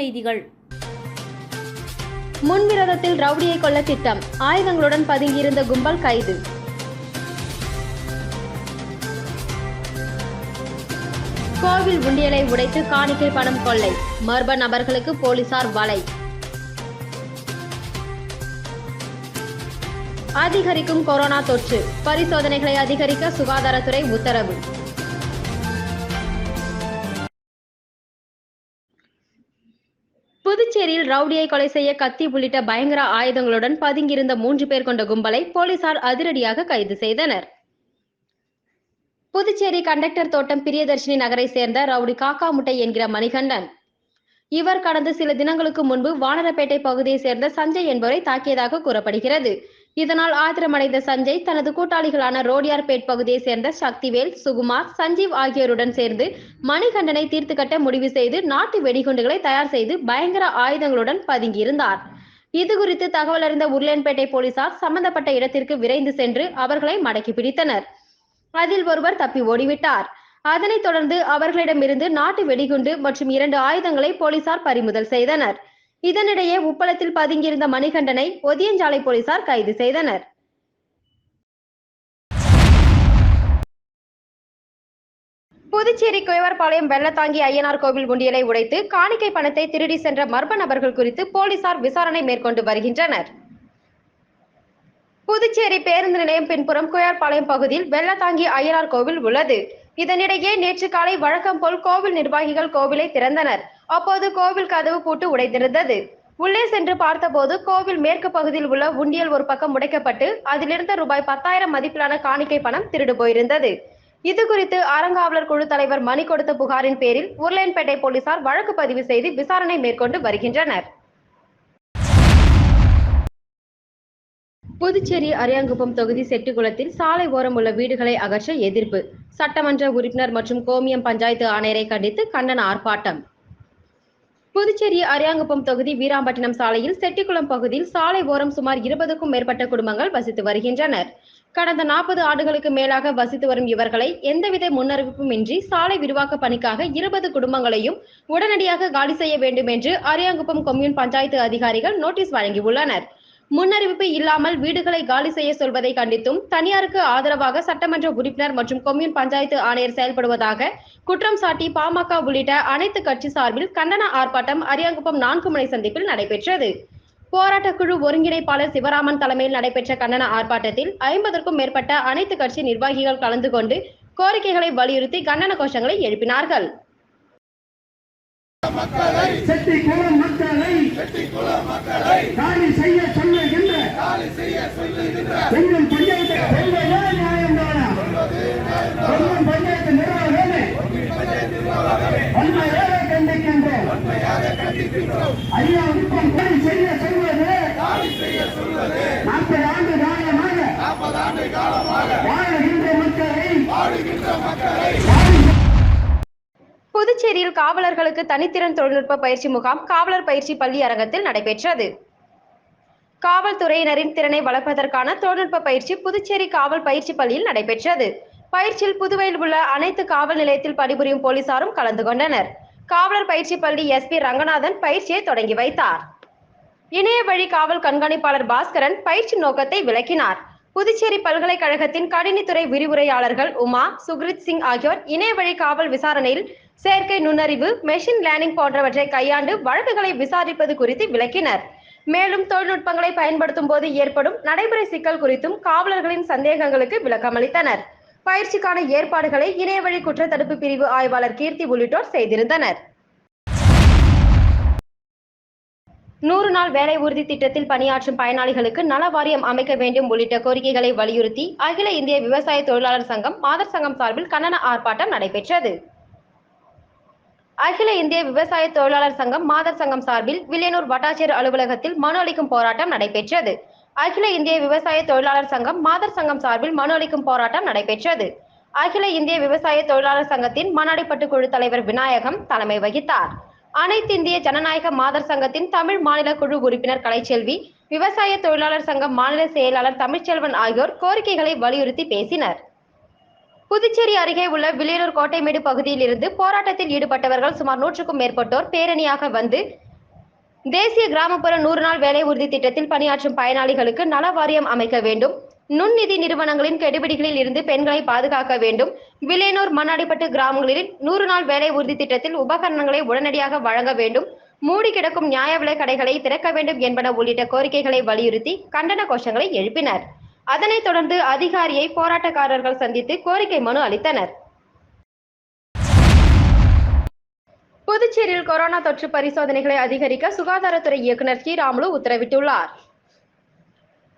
செய்திகள். முன்விரோதத்தில் ரவுடியை கொல்ல திட்டம். ஆயுதங்களுடன் பதுங்கியிருந்த கும்பல் கைது. கோவில் உண்டியலை உடைத்து காணிக்கை பணம் கொள்ளை. மர்ம நபர்களுக்கு போலீசார் வலை. அதிகரிக்கும் கொரோனா தொற்று. பரிசோதனைகளை அதிகரிக்க சுகாதாரத்துறை உத்தரவு. புதுச்சேரியில் ரவுடியை கொலை செய்ய கத்தி உள்ளிட்ட பயங்கர ஆயுதங்களுடன் பதுங்கியிருந்த மூன்று பேர் கொண்ட கும்பலை போலீசார் அதிரடியாக கைது செய்தனர். புதுச்சேரி கண்டக்டர் தோட்டம் பிரியதர்ஷினி நகரை சேர்ந்த ரவுடி காக்கா முட்டை என்கிற மணிகண்டன். இவர் கடந்த சில தினங்களுக்கு முன்பு வானரப்பேட்டை பகுதியை சேர்ந்த சஞ்சய் என்பவரை தாக்கியதாக கூறப்படுகிறது. இதனால் ஆத்திரமடைந்த சஞ்சய் தனது கூட்டாளிகளான ரோடியார்பேட் பகுதியை சேர்ந்த சக்திவேல் சுகுமார் சஞ்சீவ் ஆகியோருடன் சேர்ந்து மணிகண்டனை தீர்த்து கட்ட முடிவு செய்து நாட்டு வெடிகுண்டுகளை தயார் செய்து பயங்கர ஆயுதங்களுடன் பதுங்கியிருந்தார். இது குறித்து தகவல் அறிந்த உருளையன்பேட்டை போலீசார் சம்பந்தப்பட்ட இடத்திற்கு விரைந்து சென்று அவர்களை மடக்கி பிடித்தனர். அதில் ஒருவர் தப்பி ஓடிவிட்டார். அதனைத் தொடர்ந்து அவர்களிடமிருந்து நாட்டு வெடிகுண்டு மற்றும் இரண்டு ஆயுதங்களை போலீசார் பறிமுதல் செய்தனர். இதனிடையே உப்பளத்தில் பதுங்கியிருந்த மணிகண்டனை ஒதியஞ்சாலை போலீசார் கைது செய்தனர். புதுச்சேரி குயவர்பாளையம் வெள்ளத்தாங்கி ஐயனார் கோவில் உண்டியலை உடைத்து காணிக்கை பணத்தை திருடி சென்ற மர்ம நபர்கள் குறித்து போலீசார் விசாரணை மேற்கொண்டு வருகின்றனர். புதுச்சேரி பேருந்து நிலையம் பின்புறம் குயர்பாளையம் பகுதியில் வெள்ளத்தாங்கி ஐயனார் கோவில் உள்ளது. இதனிடையே நேற்று காலை வழக்கம் போல் கோவில் நிர்வாகிகள் கோவிலை திறந்தனர். அப்போது கோவில் கதவு பூட்டு உடைந்திருந்தது உள்ளே சென்று பார்த்தபோது கோவில் மேற்கு பகுதியில் உள்ள உண்டியல் ஒரு பக்கம் உடைக்கப்பட்டு அதிலிருந்த ரூபாய் பத்தாயிரம் மதிப்பிலான காணிக்கை பணம் திருடு போயிருந்தது. இது குறித்து அறங்காவலர் குழு தலைவர் மணி கொடுத்த புகாரின் பேரில் உருளையன்பேட்டை போலீசார் வழக்கு பதிவு செய்து விசாரணை மேற்கொண்டு வருகின்றனர். புதுச்சேரி அரியாங்குப்பம் தொகுதி செட்டுக்குளத்தில் சாலை ஓரம் உள்ள வீடுகளை அகற்ற எதிர்ப்பு. சட்டமன்ற உறுப்பினர் மற்றும் கோமியம் பஞ்சாயத்து ஆணையரை கண்டித்து கண்டன ஆர்ப்பாட்டம். புதுச்சேரி அரியாங்குப்பம் தொகுதி வீராம்பட்டினம் சாலையில் செட்டிக்குளம் பகுதியில் சாலை ஓரம் சுமார் இருபதுக்கும் மேற்பட்ட குடும்பங்கள் வசித்து வருகின்றனர். கடந்த நாற்பது ஆண்டுகளுக்கு மேலாக வசித்து வரும் இவர்களை எந்தவித முன்னறிவிப்பும் இன்றி சாலை விரிவாக்க பணிக்காக இருபது குடும்பங்களையும் உடனடியாக காலி செய்ய வேண்டும் என்று அரியாங்குப்பம் கொம்யூன் பஞ்சாயத்து அதிகாரிகள் நோட்டீஸ் வழங்கியுள்ளனர். முன்னறிவிப்பு இல்லாமல் வீடுகளை காலி செய்ய சொல்வதை கண்டித்தும் தனியாருக்கு ஆதரவாக சட்டமன்ற உறுப்பினர் மற்றும் கொம்யூன் பஞ்சாயத்து ஆணையர் செயல்படுவதாக குற்றம் சாட்டி பாமக உள்ளிட்ட அனைத்து கட்சி சார்பில் கண்டன ஆர்ப்பாட்டம் அரியாங்குப்பம் நான்கு முனை சந்திப்பில் நடைபெற்றது. போராட்டக் குழு ஒருங்கிணைப்பாளர் சிவராமன் தலைமையில் நடைபெற்ற கண்டன ஆர்ப்பாட்டத்தில் ஐம்பதற்கும் மேற்பட்ட அனைத்து கட்சி நிர்வாகிகள் கலந்து கொண்டு கோரிக்கைகளை வலியுறுத்தி கண்டன கோஷங்களை எழுப்பினார்கள். செட்டி குளம் மக்களை காலி செய்ய சொல்லுகின்ற எங்கள் பஞ்சாயத்து சொல்வதே நியாயம் தானா. கொல்லம் பஞ்சாயத்து நிர்வாகமே உண்மையாக கண்டிக்கின்றோம். ஐயா விருப்பம் காலி செய்ய சொல்வது நாற்பது ஆண்டு காலமாக வாழுகின்ற மக்களை. வாழி புதுச்சேரியில் காவலர்களுக்கு தனித்திறன் தொழில்நுட்ப பயிற்சி முகாம் காவலர் பயிற்சி பள்ளி அரங்கத்தில் நடைபெற்றது. காவல்துறையினரின் திறனை வளர்ப்பதற்கான தொழில்நுட்ப பயிற்சி புதுச்சேரி காவல் பயிற்சி பள்ளியில் நடைபெற்றது. பயிற்சியில் புதுவையில் உள்ள அனைத்து காவல் நிலையத்தில் பணிபுரியும் போலீசாரும் கலந்து கொண்டனர். காவலர் பயிற்சி பள்ளி எஸ்பி ரங்கநாதன் பயிற்சியை தொடங்கி வைத்தார். இணைய வழி காவல் கண்காணிப்பாளர் பாஸ்கரன் பயிற்சி நோக்கத்தை விளக்கினார். புதுச்சேரி பல்கலைக்கழகத்தின் கணினித்துறை விரிவுரையாளர்கள் உமா சுக்ரித் சிங் ஆகியோர் இணையவழி காவல் விசாரணையில் செயற்கை நுண்ணறிவு மெஷின் லேர்னிங் போன்றவற்றை கையாண்டு வழக்குகளை விசாரிப்பது குறித்து விளக்கினர். மேலும் தொழில்நுட்பங்களை பயன்படுத்தும் போது ஏற்படும் நடைமுறை சிக்கல் குறித்தும் காவலர்களின் சந்தேகங்களுக்கு விளக்கமளித்தனர் பயிற்சிக்கான ஏற்பாடுகளை இணையவழி குற்றத்தடுப்பு பிரிவு ஆய்வாளர் கீர்த்தி உள்ளிட்டோர் செய்திருந்தனர். நூறு நாள் வேலை உறுதி திட்டத்தில் பணியாற்றும் பயனாளிகளுக்கு நல வாரியம் அமைக்க வேண்டும் உள்ளிட்ட கோரிக்கைகளை வலியுறுத்தி அகில இந்திய விவசாய தொழிலாளர் சங்கம் மாதர் சங்கம் சார்பில் கண்டன ஆர்ப்பாட்டம் நடைபெற்றது. அகில இந்திய விவசாய தொழிலாளர் சங்கம் மாதர் சங்கம் சார்பில் வில்லியனூர் வட்டாட்சியர் அலுவலகத்தில் மனு அளிக்கும் போராட்டம் நடைபெற்றது. அகில இந்திய விவசாய தொழிலாளர் சங்கம் மாதர் சங்கம் சார்பில் மனு அளிக்கும் போராட்டம் நடைபெற்றது. அகில இந்திய விவசாய தொழிலாளர் சங்கத்தின் மணாடிப்பட்டு குழு தலைவர் விநாயகம் தலைமை வகித்தார். அனைத்து இந்திய ஜனநாயக மாதர் சங்கத்தின் தமிழ் மாநில குழு உறுப்பினர் கலைச்செல்வி விவசாய தொழிலாளர் சங்கம் மாநில செயலாளர் தமிழ்ச்செல்வன் ஆகியோர் கோரிக்கைகளை வலியுறுத்தி பேசினர். புதுச்சேரி அருகே உள்ள வில்லியனூர் கோட்டைமேடு பகுதியில் இருந்து போராட்டத்தில் ஈடுபட்டவர்கள் சுமார் நூற்றுக்கும் மேற்பட்டோர் பேரணியாக வந்து தேசிய கிராமப்புற நூறு நாள் வேலை உறுதி திட்டத்தில் பணியாற்றும் பயனாளிகளுக்கு நல வாரியம் அமைக்க வேண்டும் நுண்நிதி நிறுவனங்களின் கெடுபிடிகளில் இருந்து பெண்களை பாதுகாக்க வேண்டும். வில்லியனூர் மண்ணாடிப்பட்டு கிராமங்களில் நூறு நாள் வேலை உறுதி திட்டத்தில் உபகரணங்களை உடனடியாக வழங்க வேண்டும். மூடி கிடக்கும் நியாய விலை கடைகளை திறக்க வேண்டும் என்பன உள்ளிட்ட கோரிக்கைகளை வலியுறுத்தி கண்டன கோஷங்களை எழுப்பினர். அதனைத் தொடர்ந்து அதிகாரியை போராட்டக்காரர்கள் சந்தித்து கோரிக்கை மனு அளித்தனர். புதுச்சேரியில் கொரோனா தொற்று பரிசோதனைகளை அதிகரிக்க சுகாதாரத்துறை இயக்குநர் ஸ்ரீராமுலு உத்தரவிட்டுள்ளார்.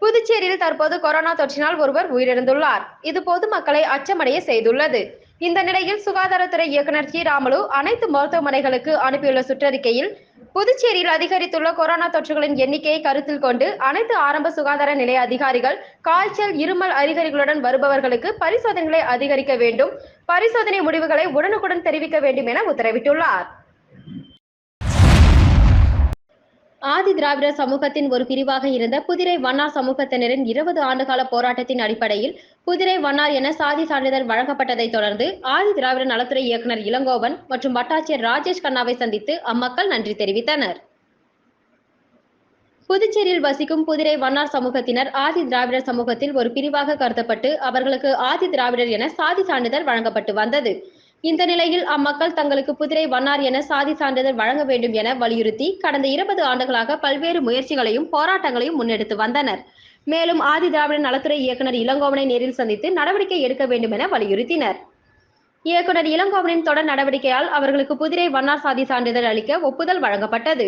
புதுச்சேரியில் தற்போது கொரோனா தொற்றினால் ஒருவர் உயிரிழந்துள்ளார். இது பொதுமக்களை அச்சமடைய செய்துள்ளது. இந்த நிலையில் சுகாதாரத்துறை இயக்குநர் ராமலு அனைத்து மருத்துவமனைகளுக்கு அனுப்பியுள்ள சுற்றறிக்கையில் புதுச்சேரியில் அதிகரித்துள்ள கொரோனா தொற்றுகளின் எண்ணிக்கையை கருத்தில் கொண்டு அனைத்து ஆரம்ப சுகாதார நிலைய அதிகாரிகள் காய்ச்சல் இருமல் அறிகுறிகளுடன் வருபவர்களுக்கு பரிசோதனைகளை அதிகரிக்க வேண்டும். பரிசோதனை முடிவுகளை உடனுக்குடன் தெரிவிக்க வேண்டும் என உத்தரவிட்டுள்ளார். ஆதி திராவிட சமூகத்தின் ஒரு பிரிவாக இருந்த புதிரை வண்ணார் சமூகத்தினரின் இருபது ஆண்டுகால போராட்டத்தின் அடிப்படையில் புதிரை வண்ணார் என சாதி சான்றிதழ் வழங்கப்பட்டதைத் தொடர்ந்து ஆதி திராவிட நலத்துறை இயக்குநர் இளங்கோவன் மற்றும் வட்டாட்சியர் ராஜேஷ் கண்ணாவை சந்தித்து அம்மக்கள் நன்றி தெரிவித்தனர். புதுச்சேரியில் வசிக்கும் புதிரை வண்ணார் சமூகத்தினர் ஆதி திராவிடர் சமூகத்தில் ஒரு பிரிவாக கருதப்பட்டு அவர்களுக்கு ஆதி திராவிடர் என சாதி சான்றிதழ் வழங்கப்பட்டு வந்தது. இந்த நிலையில் அம்மக்கள் தங்களுக்கு புதிரை வண்ணார் என சாதி சான்றிதழ் வழங்க வேண்டும் என வலியுறுத்தி கடந்த இருபது ஆண்டுகளாக பல்வேறு முயற்சிகளையும் போராட்டங்களையும் முன்னெடுத்து வந்தனர். மேலும் ஆதி திராவிட நலத்துறை இயக்குநர் இளங்கோவனை நேரில் சந்தித்து நடவடிக்கை எடுக்க வேண்டும் என வலியுறுத்தினர். இயக்குநர் இளங்கோவனின் தொடர் நடவடிக்கையால் அவர்களுக்கு புதிரை வண்ணார் சாதி சான்றிதழ் அளிக்க ஒப்புதல் வழங்கப்பட்டது.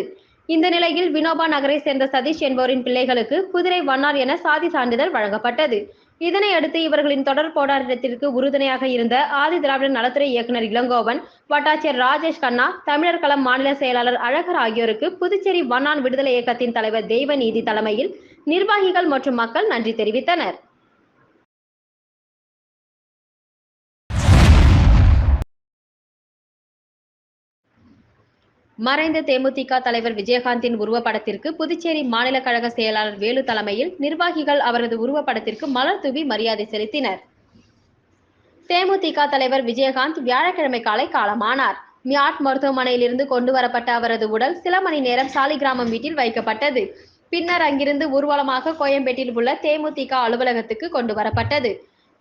இந்த நிலையில் வினோபா நகரை சேர்ந்த சதீஷ் என்பவரின் பிள்ளைகளுக்கு குதிரை வண்ணார் என சாதி சான்றிதழ் வழங்கப்பட்டது. இதனை அடுத்து இவர்களின் தொடர் போராட்டத்திற்கு உறுதுணையாக இருந்த ஆதி திராவிட நலத்துறை இயக்குநர் இளங்கோவன் வட்டாட்சியர் ராஜேஷ் கண்ணா தமிழர் களம் மாநில செயலாளர் அழகர் ஆகியோருக்கு புதுச்சேரி வண்ணான் விடுதலை இயக்கத்தின் தலைவர் தெய்வநீதி தலைமையில் நிர்வாகிகள் மற்றும் மக்கள் நன்றி தெரிவித்தனர். மறைந்த தேமுதிக தலைவர் விஜயகாந்தின் உருவப்படத்திற்கு புதுச்சேரி மாநில கழக செயலாளர் வேலு தலைமையில் நிர்வாகிகள் அவரது உருவப்படத்திற்கு மலர் தூவி மரியாதை செலுத்தினர். தேமுதிக தலைவர் விஜயகாந்த் வியாழக்கிழமை காலை காலமானார். மியாட் மருத்துவமனையிலிருந்து கொண்டு வரப்பட்ட அவரது உடல் சில மணி நேரம் சாலிகிராமம் வீட்டில் வைக்கப்பட்டது. பின்னர் அங்கிருந்து ஊர்வலமாக கோயம்பேட்டில் உள்ள தேமுதிக அலுவலகத்துக்கு கொண்டு வரப்பட்டது.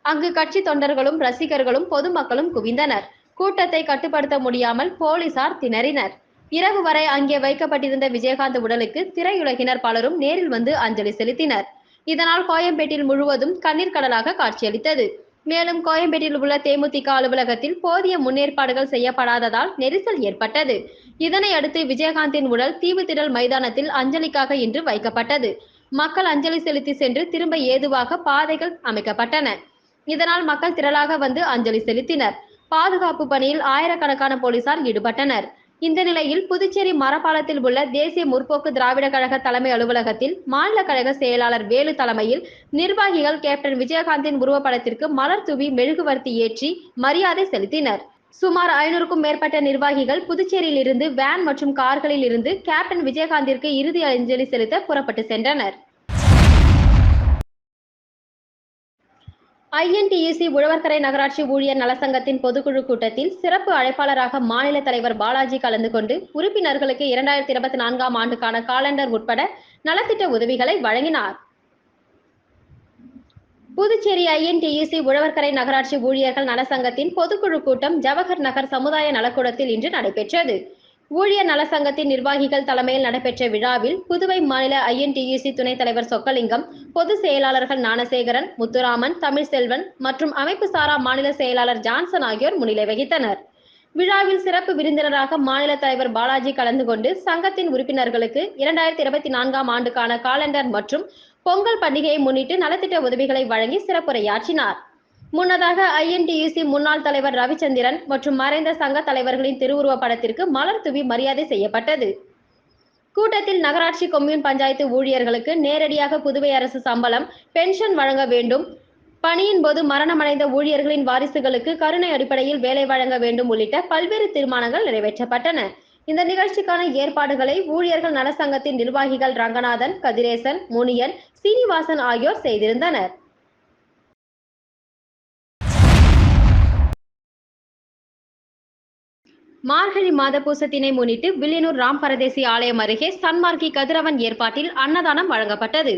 அங்கு கட்சி தொண்டர்களும் ரசிகர்களும் பொதுமக்களும் குவிந்தனர். கூட்டத்தை கட்டுப்படுத்த முடியாமல் போலீசார் திணறினர். இரவு வரை அங்கே வைக்கப்பட்டிருந்த விஜயகாந்த் உடலுக்கு திரையுலகினர் பலரும் நேரில் வந்து அஞ்சலி செலுத்தினர். இதனால் கோயம்பேட்டில் முழுவதும் கண்ணீர் கடலாக காட்சியளித்தது. மேலும் கோயம்பேட்டில் உள்ள தேமுதிக அலுவலகத்தில் போதிய முன்னேற்பாடுகள் செய்யப்படாததால் நெரிசல் ஏற்பட்டது. இதனை அடுத்து விஜயகாந்தின் உடல் தீவுத்திடல் மைதானத்தில் அஞ்சலிக்காக இன்று வைக்கப்பட்டது. மக்கள் அஞ்சலி செலுத்தி சென்று திரும்ப ஏதுவாக பாதைகள் அமைக்கப்பட்டன. இதனால் மக்கள் திரளாக வந்து அஞ்சலி செலுத்தினர். பாதுகாப்பு பணியில் ஆயிரக்கணக்கான போலீசார் ஈடுபட்டனர். இந்த நிலையில் புதுச்சேரி மரப்பாலத்தில் உள்ள தேசிய முற்போக்கு திராவிட கழக தலைமை அலுவலகத்தில் மாநில கழக செயலாளர் வேலு தலைமையில் நிர்வாகிகள் கேப்டன் விஜயகாந்தின் உருவப்படத்திற்கு மலர் தூவி மெழுகுவர்த்தி ஏற்றி மரியாதை செலுத்தினர். சுமார் ஐநூறுக்கும் மேற்பட்ட நிர்வாகிகள் புதுச்சேரியில் இருந்து வேன் மற்றும் கார்களில் இருந்து கேப்டன் விஜயகாந்திற்கு இறுதி அஞ்சலி செலுத்த புறப்பட்டு சென்றனர். ஐஎன்டிஇசி உழவர்கரை நகராட்சி ஊழியர் நலசங்கத்தின் பொதுக்குழு கூட்டத்தில் சிறப்பு அழைப்பாளராக மாநில தலைவர் பாலாஜி கலந்து கொண்டு உறுப்பினர்களுக்கு இரண்டாயிரத்தி இருபத்தி நான்காம் ஆண்டுக்கான காலண்டர் உட்பட நலத்திட்ட உதவிகளை வழங்கினார். புதுச்சேரி ஐஎன்டிஇசி உழவர்கரை நகராட்சி ஊழியர்கள் நலசங்கத்தின் பொதுக்குழு கூட்டம் ஜவஹர் நகர் சமுதாய நலக்கூடத்தில் இன்று நடைபெற்றது. ஊழியர் நலசங்கத்தின் நிர்வாகிகள் தலைமையில் நடைபெற்ற விழாவில் புதுவை மாநில ஐஎன்டியூசி துணைத் தலைவர் சொக்கலிங்கம் பொதுச் செயலாளர்கள் ஞானசேகரன் முத்துராமன் தமிழ்செல்வன் மற்றும் அமைப்பு சாரா மாநில செயலாளர் ஜான்சன் ஆகியோர் முன்னிலை வகித்தனர். விழாவில் சிறப்பு விருந்தினராக மாநில தலைவர் பாலாஜி கலந்து கொண்டு சங்கத்தின் உறுப்பினர்களுக்கு இரண்டாயிரத்தி இருபத்தி நான்காம் ஆண்டுக்கான காலண்டர் மற்றும் பொங்கல் பண்டிகையை முன்னிட்டு நலத்திட்ட உதவிகளை வழங்கி சிறப்புரையாற்றினார். முன்னதாக ஐஎன்டியூசி முன்னாள் தலைவர் ரவிச்சந்திரன் மற்றும் மறைந்த சங்க தலைவர்களின் திருவுருவ படத்திற்கு மலர் தூவி மரியாதை செய்யப்பட்டது. கூட்டத்தில் நகராட்சி கொம்யூன் பஞ்சாயத்து ஊழியர்களுக்கு நேரடியாக புதுவை அரசு சம்பளம் பென்ஷன் வழங்க வேண்டும் பணியின் போது மரணமடைந்த ஊழியர்களின் வாரிசுகளுக்கு கருணை அடிப்படையில் வேலை வழங்க வேண்டும் உள்ளிட்ட பல்வேறு தீர்மானங்கள் நிறைவேற்றப்பட்டன. இந்த நிகழ்ச்சிக்கான ஏற்பாடுகளை ஊழியர்கள் நலசங்கத்தின் நிர்வாகிகள் ரங்கநாதன் கதிரேசன் முனியன் சீனிவாசன் ஆகியோர் செய்திருந்தனர். மார்கழி மாத பூசத்தினை முன்னிட்டு வில்லியனூர் ராம் பரதேசி ஆலயம் அருகே சன்மார்க்கி கதிரவன் ஏற்பாட்டில் அன்னதானம் வழங்கப்பட்டது.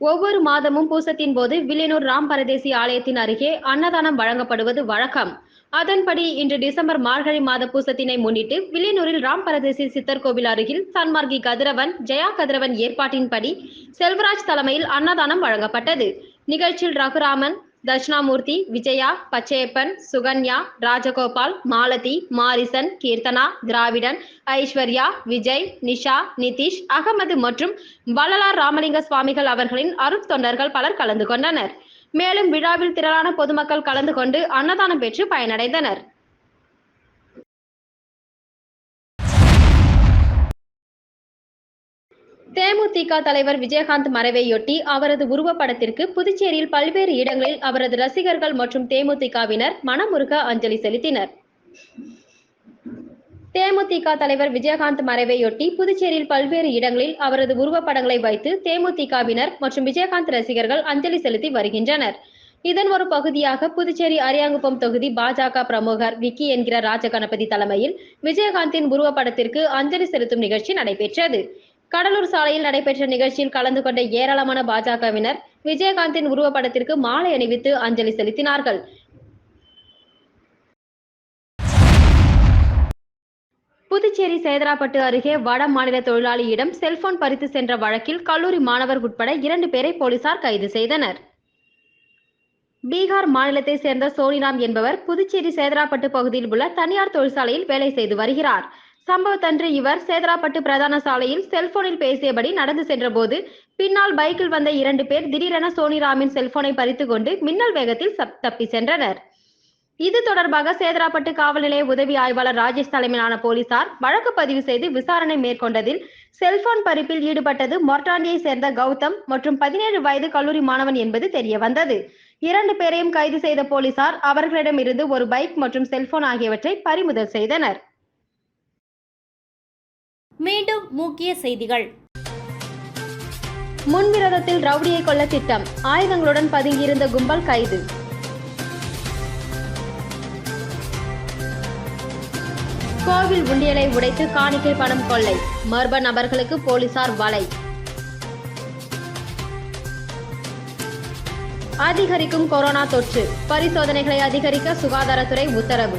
ஒவ்வொரு மாதமும் பூசத்தின் போது வில்லியனூர் ராம் பரதேசி ஆலயத்தின் அருகே அன்னதானம் வழங்கப்படுவது வழக்கம். அதன்படி இன்று டிசம்பர் மார்கழி மாத பூசத்தினை முன்னிட்டு வில்லியனூரில் ராம் பரதேசி சித்தர் கோவில் அருகில் சன்மார்க்கி கதிரவன் ஜெயா கதிரவன் ஏற்பாட்டின்படி செல்வராஜ் தலைமையில் அன்னதானம் வழங்கப்பட்டது. நிகழ்ச்சியில் ரகுராமன் தட்சிணாமூர்த்தி விஜயா பச்சையப்பன் சுகன்யா ராஜகோபால் மாலதி மாரிசன் கீர்த்தனா திராவிடன் ஐஸ்வர்யா விஜய் நிஷா நிதிஷ் அகமது மற்றும் வள்ளலார் ராமலிங்க சுவாமிகள் அவர்களின் அருட்தொண்டர்கள் பலர் கலந்து கொண்டனர். மேலும் விழாவில் திரளான பொதுமக்கள் கலந்து கொண்டு அன்னதானம் பெற்று பயனடைந்தனர். தேமுதிக தலைவர் விஜயகாந்த் மறைவையொட்டி அவரது உருவப்படத்திற்கு புதுச்சேரியில் பல்வேறு இடங்களில் அவரது ரசிகர்கள் மற்றும் தேமுதிகவினர் மனமுருக அஞ்சலி செலுத்தினர். தேமுதிக தலைவர் விஜயகாந்த் மறைவையொட்டி புதுச்சேரியில் பல்வேறு இடங்களில் அவரது உருவப்படங்களை வைத்து தேமுதிகவினர் மற்றும் விஜயகாந்த் ரசிகர்கள் அஞ்சலி செலுத்தி வருகின்றனர். இதன் ஒரு பகுதியாக புதுச்சேரி அரியாங்குப்பம் தொகுதி பாஜக பிரமுகர் விக்கி என்கிற ராஜகணபதி தலைமையில் விஜயகாந்தின் உருவப்படத்திற்கு அஞ்சலி செலுத்தும் நிகழ்ச்சி நடைபெற்றது. கடலூர் சாலையில் நடைபெற்ற நிகழ்ச்சியில் கலந்து கொண்ட ஏராளமான பாஜகவினர் விஜயகாந்தின் உருவப்படத்திற்கு மாலை அணிவித்து அஞ்சலி செலுத்தினார்கள். புதுச்சேரி சேதராப்பட்டு அருகே வட மாநில தொழிலாளியிடம் செல்போன் பறித்து சென்ற வழக்கில் கல்லூரி மாணவர் உட்பட இரண்டு பேரை போலீசார் கைது செய்தனர். பீகார் மாநிலத்தை சேர்ந்த சோனிராம் என்பவர் புதுச்சேரி சேதராப்பட்டு பகுதியில் உள்ள தனியார் தொழிற்சாலையில் வேலை செய்து வருகிறார். சம்பவத்தன்று இவர் சேதராப்பட்டு பிரதான சாலையில் செல்போனில் பேசியபடி நடந்து சென்றபோது பின்னால் பைக்கில் வந்த இரண்டு பேர் திடீரென சோனிராமின் செல்போனை பறித்து கொண்டு மின்னல் வேகத்தில் தப்பி சென்றனர். இது தொடர்பாக சேதராப்பட்டு காவல் நிலைய உதவி ஆய்வாளர் ராஜேஷ் தலைமையிலான போலீசார் வழக்கு பதிவு செய்து விசாரணை மேற்கொண்டதில் செல்போன் பறிப்பில் ஈடுபட்டது மொர்டாண்டியை சேர்ந்த கௌதம் மற்றும் பதினேழு வயது கல்லூரி மாணவன் என்பது தெரிய வந்தது இரண்டு பேரையும் கைது செய்த போலீசார் அவர்களிடமிருந்து ஒரு பைக் மற்றும் செல்போன் ஆகியவற்றை பறிமுதல் செய்தனர். மீண்டும் முக்கிய செய்திகள். முன்விரோதத்தில் ரவுடியை கொல்ல திட்டம். ஆயுதங்களுடன் பதுங்கியிருந்த கும்பல் கைது. கோவில் உண்டியலை உடைத்து காணிக்கை பணம் கொள்ளை. மர்ம நபர்களுக்கு போலீசார் வலை. அதிகரிக்கும் கொரோனா தொற்று. பரிசோதனைகளை அதிகரிக்க சுகாதாரத்துறை உத்தரவு.